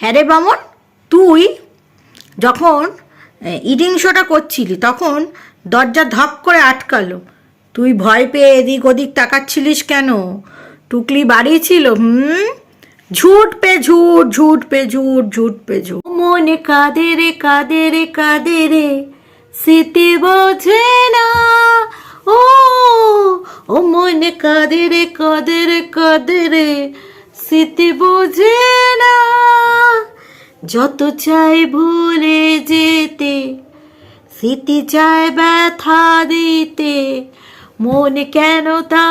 হ্যাঁ রে বামন, তুই যখন ইডিং শোটা করছিলি, তখন দরজা ধপ করে আটকালো। তুই ভয় পেয়ে এদিক ওদিক তাকাচ্ছিলিস কেন? টুকলি বাড়ি ছিল, হুম? ঝুট পে ঝুট ঝুট পে ঝুট ঝুট পে ঝুট। মনে কাঁদে রে কাঁদে রে কাঁদে রে, স্মৃতি বোঝে না। ও ও মনে কাঁদে রে কাঁদে রে কাঁদে রে। স্মৃতি বোঝে না। যত চাই ভুলে যেতে, স্মৃতি চায় ব্যথা দিতে, মন কেন তা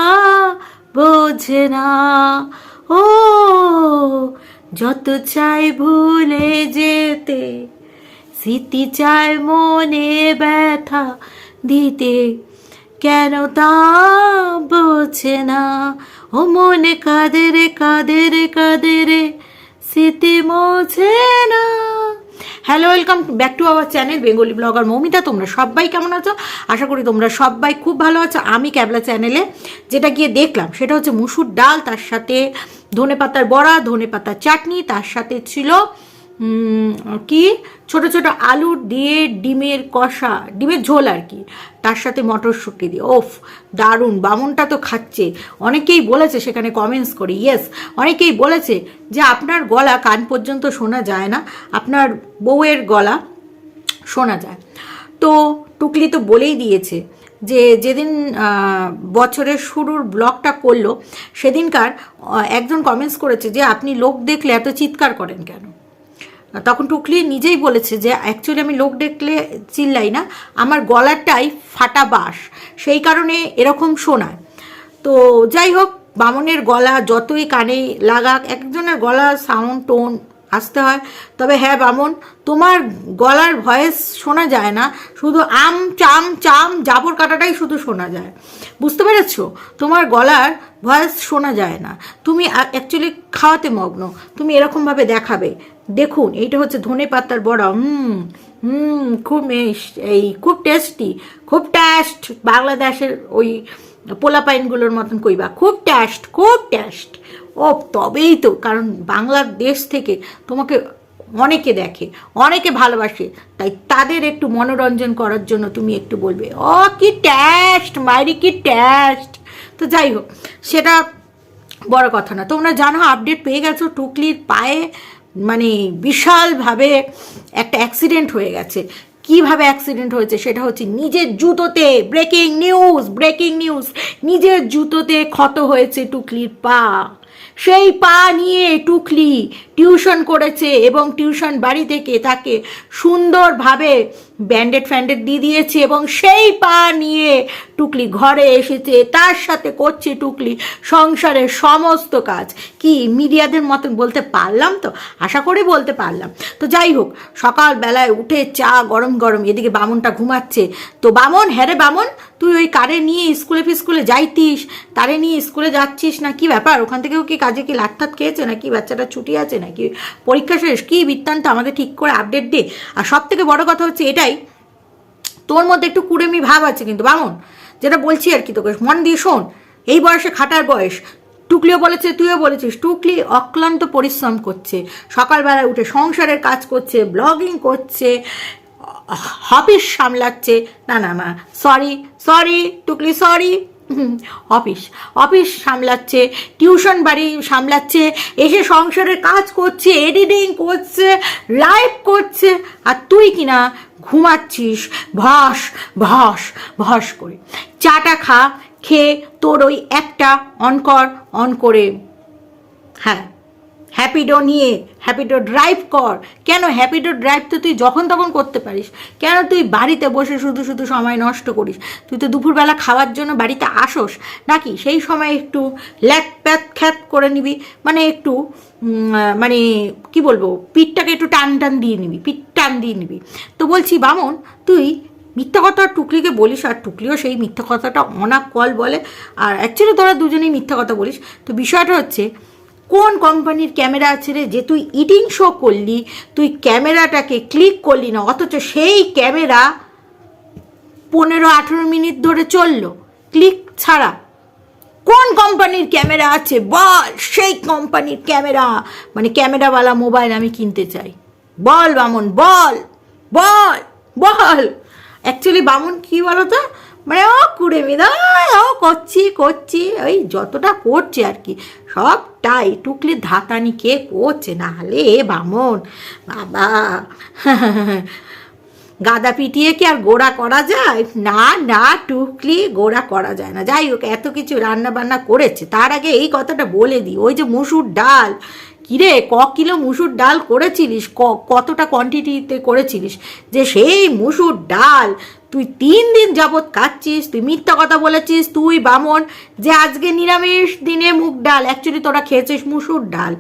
বোঝে না। ও, যত চাই ভুলে যেতে, স্মৃতি চায় মনে ব্যথা দিতে, কেন তা বোঝে না। ও মনে কাঁদে রে কাঁদে রে কাঁদে রে। স্মৃতি মোছে না। Hello welcome back to our channel Bengali blogger Moumita তোমরা সবাই কেমন আছো? আশা করি তোমরা সবাই খুব ভালো আছো। আমি ক্যাবলা চ্যানেলে যেটা গিয়ে দেখলাম, সেটা হচ্ছে মুসুর ডাল, তার সাথে ধনে পাতার বড়া ধনে পাতার চাটনি, তার সাথে ছিল কি? ছোট ছোট আলু, দিয়ে ডিমের কষা, ডিমের ঝোল আর কি। তার সাথে মটরশুঁটি দিয়ে। ওফ, দারুণ, বামনটা তো খাচ্ছে। অনেকেই বলেছে, সেখানে কমেন্টস করে ইয়েস অনেকেই বলেছে যে আপনার গলা কান পর্যন্ত শোনা যায় না, আপনার বউয়ের গলা শোনা যায়। তো টুকলি তো বলেই দিয়েছে যে যেদিন বছরের শুরুর ব্লগটা করল, সেদিনকার একজন কমেন্টস করেছে যে, আপনি লোক দেখলে এত চিৎকার করেন কেন? তখন টুকলি নিজেই বলেছে যে অ্যাকচুয়ালি আমি লোক দেখলে চিল্লাই না, আমার গলাটাই ফাটা বাস সেই কারণে এরকম শোনায় তো যাই হোক, বামনের গলা যতই কানে লাগাক একজনের গলা সাউন্ড টোন আসতে হয়। তবে হ্যাঁ বামন, তোমার গলার ভয়েস শোনা যায় না। শুধু আম, চাম চাম জাবর কাটাটাই শুধু শোনা যায়। বুঝতে পেরেছ? তোমার গলার ভয়েস শোনা যায় না। তুমি অ্যাকচুয়ালি খাওয়াতে মগ্ন। তুমি এরকমভাবে দেখাবে। দেখুন, এইটা হচ্ছে ধনে পাতার বড়া। হুম হুম, খুব এই খুব টেস্টি খুব টেস্ট বাংলাদেশের ওই পোলাপাইনগুলোর মতন কইবা। খুব টেস্ট খুব টেস্ট ও তবেই তো, কারণ বাংলাদেশ থেকে তোমাকে অনেকে দেখে, অনেকে ভালোবাসে। তাই তাদের একটু মনোরঞ্জন করার জন্য তুমি একটু বলবে, ও, কি ট্যাস্ট মাইরি, কি ট্যাস্ট তো যাই হোক, সেটা বড় কথা না। তোমরা জানো আপডেট পেয়ে গেছো, টুকলির পায়ে মানে বিশালভাবে একটা অ্যাক্সিডেন্ট হয়ে গেছে। কীভাবে অ্যাক্সিডেন্ট হয়েছে সেটা হচ্ছে নিজের জুতোতে ব্রেকিং নিউজ ব্রেকিং নিউজ নিজের জুতোতে ক্ষত হয়েছে টুকলির পা। সেই পা নিয়ে টুকলি টিউশন করেছে এবং টিউশন বাড়ি থেকে তাকে সুন্দরভাবে ব্যান্ডেড ফ্যান্ডেড দিয়ে দিয়েছে এবং সেই পা নিয়ে টুকলি ঘরে এসেছে, তার সাথে করছে টুকলি সংসারের সমস্ত কাজ। কি, মিডিয়াদের মতন বলতে পারলাম তো? আশা করি বলতে পারলাম। তো যাই হোক, সকালবেলায় উঠে চা গরম গরম, এদিকে বামনটা ঘুমাচ্ছে। তো বামন হ্যাঁ রে বামন, তুই ওই কারে নিয়ে স্কুলে ফিস্কুলে যাইতিস? তারে নিয়ে স্কুলে যাচ্ছিস না? কি ব্যাপার? ওখান থেকেও কি কাজে কি লাটঠাত খেয়েছে নাকি বাচ্চাটা ছুটি আছে নাকি? পরীক্ষা শেষ, কি বৃত্তান্ত আমাকে ঠিক করে আপডেট দে। আর সব থেকে বড় কথা হচ্ছে এটাই, তোর মধ্যে একটু কুড়েমি ভাব আছে কিন্তু, বামন, যেটা বলছি আর কি তোকে, মন দিয়ে শোন, এই বয়সে খাটার বয়স। টুকলিও বলেছে, তুইও বলেছিস, টুকলি অক্লান্ত পরিশ্রম করছে, সকালবেলায় উঠে সংসারের কাজ করছে ব্লগিং করছে অফিস সামলাচ্ছে, না না না সরি সরি টুকলি সরি অফিস অফিস সামলাচ্ছে, টিউশন বাড়ি সামলাচ্ছে, এসে সংসারের কাজ করছে, এডিটিং করছে, লাইভ করছে, আর তুই কিনা ঘুমাচ্ছিস, ভস ভস ভস করে। চাটা খা, খেয়ে তোর ওই একটা অন কর অন করে। হ্যাঁ। হ্যাপিডো নিয়ে হ্যাপিডো ড্রাইভ কর। কেন হ্যাপিডো ড্রাইভ তো তুই যখন তখন করতে পারিস। কেন তুই বাড়িতে বসে শুধু শুধু সময় নষ্ট করিস? তুই তো দুপুরবেলা খাওয়ার জন্য বাড়িতে আসোস। নাকি সেই সময় একটু ল্যাক প্যাত খ্যাত করে নিবি? মানে একটু মানে কি বলব, পিঠটাকে একটু টান টান দিয়ে নিবি, পিঠ টান দিয়ে নিবি। তো বলছি, বামন, তুই মিথ্যা কথা টুকলিকে বলিস, আর টুকলিও সেই মিথ্যা কথাটা অনাক কল বলে। আর অ্যাকচুয়ালি তোরা দুজনেই মিথ্যা কথা বলিস। তো বিষয়টা হচ্ছে কোন কোম্পানির ক্যামেরা আছে রে? যে তুই ইটিং শো করলি, তুই ক্যামেরাটাকে ক্লিক করলি না, অথচ সেই ক্যামেরা পনেরো, আঠেরো মিনিট ধরে চলল। ক্লিক ছাড়া। কোন কোম্পানির ক্যামেরা আছে? বল, সেই কোম্পানির ক্যামেরা। মানে ক্যামেরাওয়ালা মোবাইল আমি কিনতে চাই। বল বামন, বল বল বল। অ্যাকচুয়ালি বামন কি বলো তো মানে ও কুড়ে মিদায় ও করছি করছি, ওই যতটা করছে আর কি, সবটাই টুকলি ধাতানি কে করছে, না হলে বামন, বাবা। গাদা পিটিয়ে কি আর গোড়া করা যায়? না না, টুকলি গোড়া করা যায় না। যাই হোক, এত কিছু রান্না বান্না করেছে। তার আগে এই কথাটা বলে দিই, ওই যে মুসুর ডাল, কিরে, ক কিলো মুসুর ডাল করেছিলিস? কতটা কোয়ান্টিটিতে করেছিলিস? যে সেই মুসুর ডাল তুই তিন দিন যাবৎ খাচ্ছিস তুই মিথ্যা কথা বলেছিস, তুই বামন, যে আজকে নিরামিষ দিনে মুগ ডাল অ্যাকচুয়ালি তোরা খেয়েছিস মুসুর ডাল।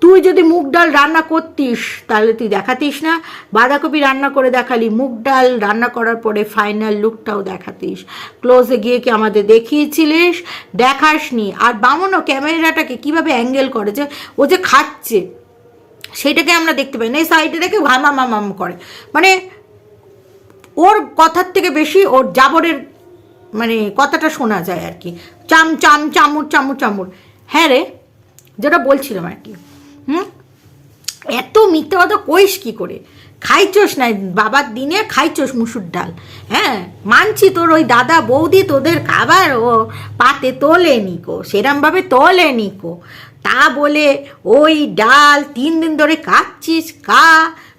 তুই যদি মুগ ডাল রান্না করতিস, তাহলে তুই দেখাতিস না। বাঁধাকপি রান্না করে দেখালি, মুগ ডাল রান্না করার পরে ফাইনাল লুকটাও দেখাতিস। ক্লোজে গিয়ে কি আমাদের দেখিয়েছিলিস? দেখাসনি। আর বামনও ক্যামেরাটাকে কীভাবে অ্যাঙ্গেল করে যে, ও যে খাচ্ছে, সেটাকে আমরা দেখতে পাই না। এই সাইডে দেখে ভামা মামাম করে। মানে ওর কথার থেকে বেশি ওর জাবরের মানে কথাটা শোনা যায় আর কি। চাম চাম, চামুর চামুর চামুর। হ্যাঁ রে, যেটা বলছিলাম আর কি। হুম? এত মিথ্যে কথা কইস কি করে? খাইচোস না, বাবার দিনে খাইচোস মুসুর ডাল। হ্যাঁ? মানছি তোর ওই দাদা বৌদি তোদের খাবার ও পাতে তোলে নিকো সেরমভাবে তোলে নিকো তা বলে ওই ডাল তিন দিন ধরে কাচ্ছিস কা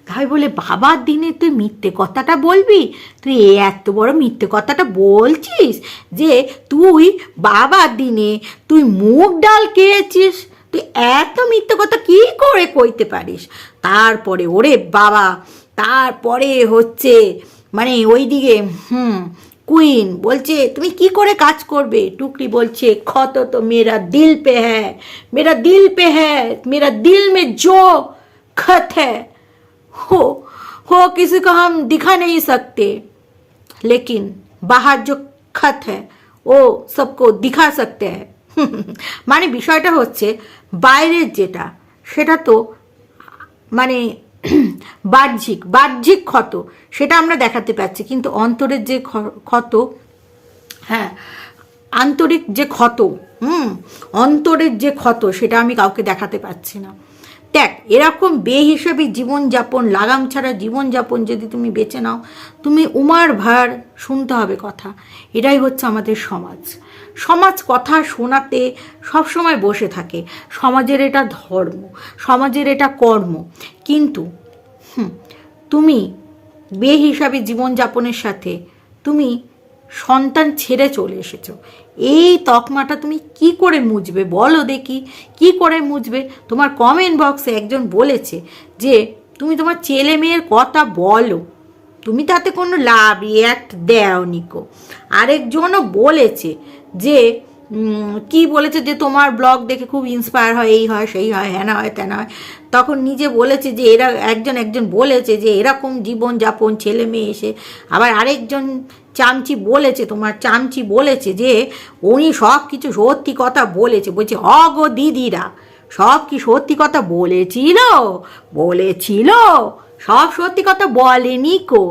তাই বলে, বাবার দিনে তুই মিথ্যে কথাটা বলবি? তুই এত বড় মিথ্যে কথাটা বলছিস যে তুই বাবার দিনে তুই মুখ ডাল খেয়েছিস তুই এত মিথ্যে কথা কি করে কইতে পারিস? তারপরে, ওরে বাবা, তারপরে হচ্ছে মানে ওইদিকে, হুম, কুইন বলছে, তুমি কি করে কাজ করবে? টুকরি বলছে, ক্ষত তো মেরা দিল পে হ্যাঁ মেরা দিল পে হ্যাঁ মেরা দিল মে জো খত হ্যাঁ हो हो किसी को हम दिखा नहीं सकते लेकिन बाहर जो खत है वो सबको दिखा सकते हैं মানে বিষয়টা হচ্ছে বাইরের যেটা সেটা তো মানে বাহ্যিক বাহ্যিক ক্ষত সেটা আমরা দেখাতে পাচ্ছি কিন্তু অন্তরের যে খ- ক্ষত হ্যাঁ আন্তরিক যে ক্ষত হুম অন্তরের যে ক্ষত সেটা আমি কাউকে দেখাতে পাচ্ছি না দেখ, এরকম বেহিসাবি জীবনযাপন, লাগাম ছাড়া জীবনযাপন যদি তুমি বেছে নাও, তুমি উমার ভার শুনতে হবে কথা। এটাই হচ্ছে আমাদের সমাজ। সমাজ কথা শোনাতে সবসময় বসে থাকে। সমাজের এটা ধর্ম, সমাজের এটা কর্ম। কিন্তু তুমি বেহিসাবি জীবনযাপনের সাথে তুমি সন্তান ছেড়ে চলে এসেছ। এই তকমাটা তুমি কি করে মুছবে বলো দেখি। কি করে মুছবে? তোমার কমেন্ট বক্সে একজন বলেছে যে, তুমি তোমার ছেলে মেয়ের কথা বলো। তুমি তাতে কোনো লাভ রিয়াক্ট দেও নিকো আরেকজনও বলেছে যে কি বলেছে যে তোমার ব্লগ দেখে খুব ইন্সপায়ার হয়, এই হয়, সেই হয় হ্যানা হয় তেনা হয়। তখন নিজে বলেছে যে এরা, একজন একজন বলেছে যে এরকম জীবনযাপন, ছেলে মেয়ে এসে আবার আরেকজন চামচি বলেছে, তোমার চামচি বলেছে যে উনি সব কিছু সত্যি কথা বলেছে। বলছে, অগো দিদিরা, সব কি সত্যি কথা বলেছিল? বলেছিল? সব সত্যি কথা বলেনি কো?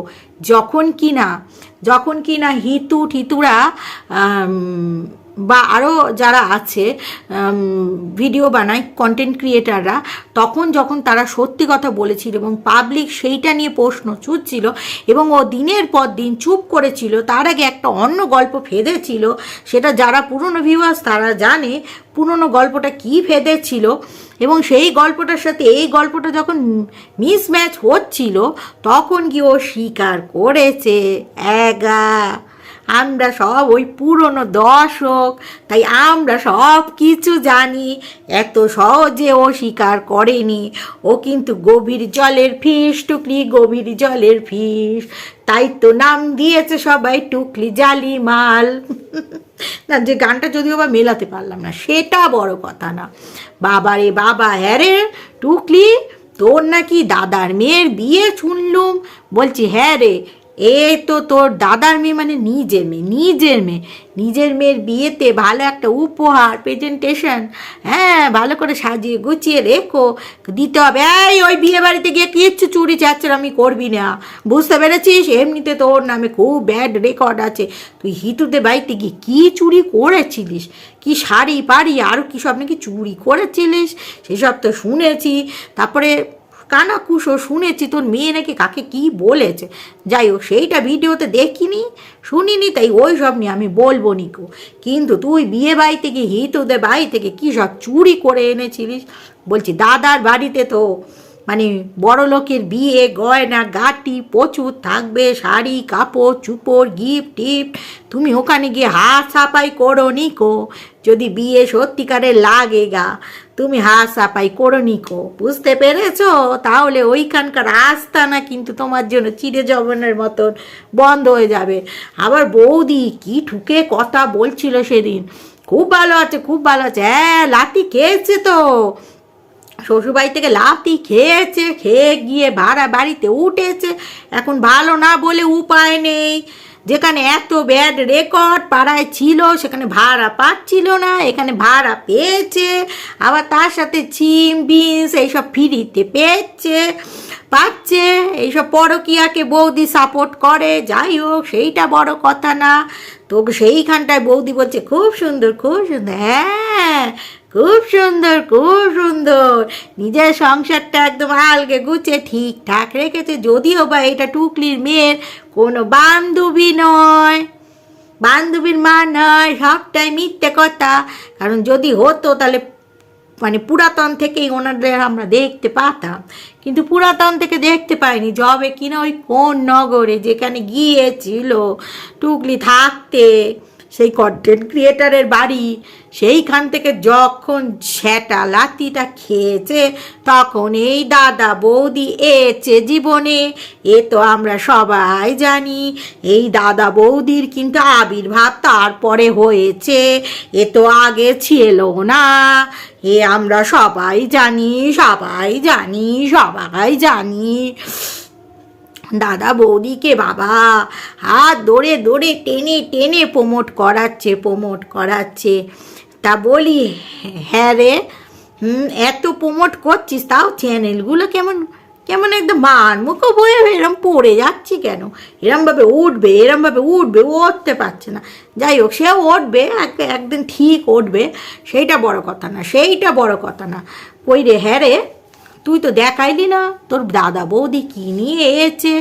যখন কি না, যখন কি না হিতু ঠিতুরা বা আরও যারা আছে ভিডিও বানায় কন্টেন্ট ক্রিয়েটাররা তখন যখন তারা সত্যি কথা বলেছিল এবং পাবলিক সেইটা নিয়ে প্রশ্ন ছুটছিল এবং ও দিনের পর দিন চুপ করেছিল, তার আগে একটা অন্য গল্প ফেদেছিল, সেটা যারা পুরনো ভিউয়ার্স তারা জানে পুরনো গল্পটা কি ফেদেছিল এবং সেই গল্পটার সাথে এই গল্পটা যখন মিসম্যাচ হচ্ছিল, তখন কি ও স্বীকার করেছে, এগা আমরা সব ওই পুরনো দর্শক, তাই আমরা সব কিছু জানি। এত সহজে ও স্বীকার করেনি। ও কিন্তু গভীর জলের ফিস, টুকলি গভীর জলের ফিস। তাই তো নাম দিয়েছে সবাই টুকলি জালি মাল। না, যে গানটা যদিও বা মেলাতে পারলাম না, সেটা বড় কথা না। বাবা রে বাবা হ্যাঁ রে, টুকলি, তোর নাকি দাদার মেয়ের বিয়ে শুনলুম। বলছি হ্যাঁ রে এ তো তোর দাদার মেয়ে মানে নিজের মেয়ে নিজের মেয়ে। নিজের মেয়ের বিয়েতে ভালো একটা উপহার প্রেজেন্টেশন হ্যাঁ ভালো করে সাজিয়ে গুছিয়ে রেখো। দিতে হবে। এই, ওই বিয়ে বাড়িতে গিয়ে কিচ্ছু চুরি চাচ্ছেন আমি করবি না। বুঝতে পেরেছিস? এমনিতে তোর নামে খুব ব্যাড রেকর্ড আছে। তুই হিতুদের বাড়িতে গিয়ে কী চুরি করেছিলিস? কি শাড়ি পাড়ি আরও কী সব নাকি চুরি করেছিলিস? সেসব তো শুনেছি। তারপরে কানাকুশো শুনেছি, তোর মেয়ে নাকি কাকে কি বলেছে। যাই হোক সেইটা ভিডিওতে দেখিনি, শুনিনি, তাই ওই সব নিয়ে আমি বলব নিকো। কিন্তু তুই বিয়ে বাড়ি থেকে, হিতুদের বাড়ি থেকে কী সব চুরি করে এনেছিলিস? বলছি, দাদার বাড়িতে তো মানে বড় লোকের বিয়ে, গয়না, গাটি, প্রচুর থাকবে, শাড়ি, কাপড়, চুপড় গিফট টিফট তুমি ওখানে গিয়ে হাত সাফাই করো নিকো, যদি বিয়ে সত্যিকারের লাগে গা। তুমি হাত সাপাই করো নিকো বুঝতে পেরেছ? তাহলে ওইখানকার আস্তানা কিন্তু তোমার জন্য চিড়ে জবনের মতন বন্ধ হয়ে যাবে। আবার বৌদি কি ঠুকে কথা বলছিল সেদিন? খুব ভালো আছে, খুব ভালো আছে। হ্যাঁ লাতি খেয়েছে তো। শ্বশুরবাড়ি থেকে লাফি খেয়েছে, খেয়ে গিয়ে ভাড়া বাড়িতে উঠেছে। এখন ভালো না বলে উপায় নেই। যেখানে এত ব্যাড রেকর্ড পাড়ায় ছিল, সেখানে ভাড়া পাচ্ছিল না, এখানে ভাড়া পেয়েছে, আবার তার সাথে চিম বিনস এইসব ফ্রিতে পেয়েছে, পাচ্ছে, এইসব পরকিয়াকে বৌদি সাপোর্ট করে, যাই হোক, সেইটা বড় কথা না। তো সেইখানটায় বৌদি বলছে, খুব সুন্দর খুব সুন্দর। হ্যাঁ খুব সুন্দর খুব সুন্দর। নিজের সংসারটা একদম আলগে গুছে ঠিকঠাক রেখেছে। যদিও বা এটা টুকলির মেয়ের কোনো বান্ধবী নয়। বান্ধবীর মা নয়, সবটাই মিথ্যে কথা। কারণ যদি হতো তাহলে মানে পুরাতন থেকেই ওনাদের আমরা দেখতে পাতাম। কিন্তু পুরাতন থেকে দেখতে পাইনি। জবে কিনা ওই কোন নগরে যেখানে গিয়েছিল টুকলি থাকতে সেই কন্টেন্ট ক্রিয়েটারের বাড়ি, সেইখান থেকে যখন সেটা লাতিটা খেয়েছে, তখন এই দাদা বৌদি এছে জীবনে। এ তো আমরা সবাই জানি, এই দাদা বৌদির কিন্তু আবির্ভাব তারপরে হয়েছে। এ তো আগে ছিল না। এ আমরা সবাই জানি সবাই জানি সবাই জানি। দাদা বৌদিকে বাবা, হাত ধরে ধরে টেনে টেনে প্রমোট করাচ্ছে প্রমোট করাচ্ছে। তা বলি হ্যাঁ রে, হুম, এত প্রমোট করছিস তাও চ্যানেলগুলো কেমন কেমন একদম মান মুখো বয়ে এরম পড়ে যাচ্ছি কেন? এরমভাবে উঠবে এরমভাবে উঠবে উঠতে পারছে না। যাই হোক, সেও উঠবে, এক- একদিন ঠিক উঠবে, সেইটা বড় কথা না, সেইটা বড় কথা না। কই রে হ্যাঁ রে? তুই তো দেখাইলি না। তোর দাদা বৌদি কি নিয়ে এসেছে?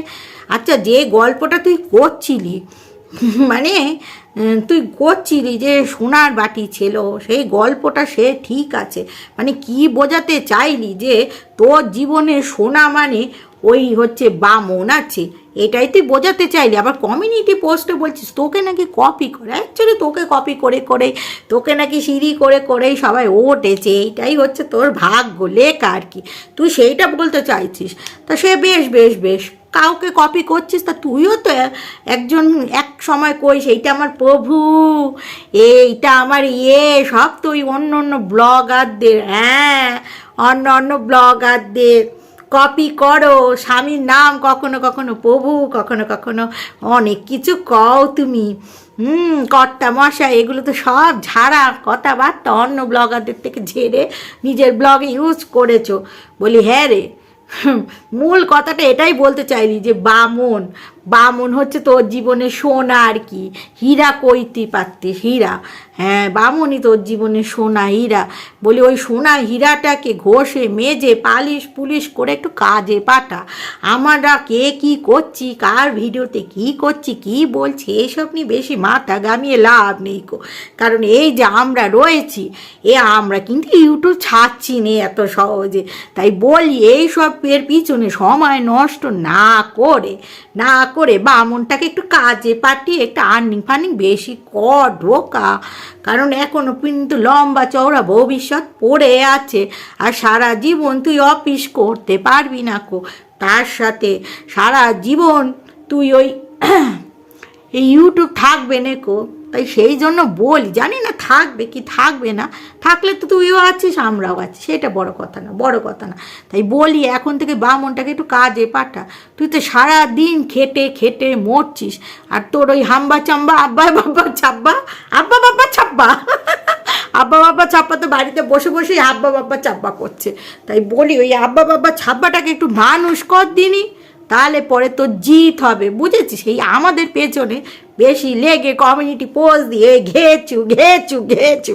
আচ্ছা যে গল্পটা তুই করছিলি মানে তুই করছিলি যে সোনার বাটি ছিল, সেই গল্পটা সে ঠিক আছে। মানে কি বোঝাতে চাইলি যে তোর জীবনে সোনা মানে ওই হচ্ছে বামন আছে? এটাই তুই বোঝাতে চাইলি। আবার কমিউনিটি পোস্টে বলছিস, তোকে নাকি কপি করে অ্যাকচুয়ালি তোকে কপি করে করে, তোকে নাকি সিঁড়ি করে, করেই সবাই ওঠেছে। এইটাই হচ্ছে তোর ভাগ্য, লেখা আর কি। তুই সেইটা বলতে চাইছিস। তা সে বেশ বেশ বেশ। কাউকে কপি করছিস? তা তুইও তো একজন এক সময় কইস, এইটা আমার প্রভু, এইটা আমার ইয়ে সব তো ওই অন্য অন্য ব্লগারদের হ্যাঁ অন্য অন্য ব্লগারদের কপি করো, স্বামীর নাম কখনো কখনো প্রভু, কখনো কখনো অনেক কিছু কও তুমি। হুম, কর্তা মশা এগুলো তো সব ঝাড়া কথাবার্তা অন্য ব্লগারদের থেকে ঝেড়ে নিজের ব্লগে ইউজ করেছ। বলি হ্যাঁ রে মূল কথাটা এটাই বলতে চাইলি যে বামন বামন হচ্ছে তোর জীবনে সোনা আর কি। হীরা কইতে পারতিস হীরা। হ্যাঁ বামনই তোর জীবনে সোনা, হীরা। বলি ওই সোনা হীরাটাকে ঘষে, মেজে, পালিশ, পুলিশ করে একটু কাজে পাঠা। আমরা কে কি করছি, কার ভিডিওতে কি করছি, কি বলছি এইসব নিয়ে বেশি মাথা গামিয়ে লাভ নেই কো। কারণ এই যে আমরা রয়েছি, এ আমরা কিন্তু ইউটিউব ছাড়ছি নে এত সহজে। তাই বলি, এইসব এর পিছনে সময় নষ্ট না করে, না করে বা আমনটাকে একটু কাজে পাঠিয়ে একটা আর্নিং ফার্নিং বেশি কর, ঢোকা। কারণ এখনও কিন্তু লম্বা চওড়া ভবিষ্যৎ পড়ে আছে। আর সারা জীবন তুই অফিস করতে পারবি না কো। তার সাথে সারা জীবন তুই ওই এই ইউটিউব থাকবে নেকো তাই সেই জন্য বলি, জানি না থাকবে কি থাকবে না, থাকলে তো তুইও আছিস, আমরাও আছি, সেটা বড় কথা না, বড় কথা না। তাই বলি, এখন থেকে বামনটাকে একটু কাজে পাঠা। তুই তো সারা দিন খেটে খেটে মরছিস, আর তোর ওই হাম্বা চাম্বা, আব্বা বাব্বা ছাব্বা আব্বা বাব্বা ছাব্বা আব্বা বাব্বা ছাপ্পা তো বাড়িতে বসে বসেই আব্বা বাব্বা চাব্বা করছে। তাই বলি, ওই আব্বা বাব্বা ছাব্বাটাকে একটু মানুষ কর দিনই তাহলে পরে তোর জিত হবে, বুঝেছিস? এই আমাদের পেছনে বেশি লেগে কমিউনিটি পোস্ট দিয়ে ঘেচু ঘেচু ঘেচু।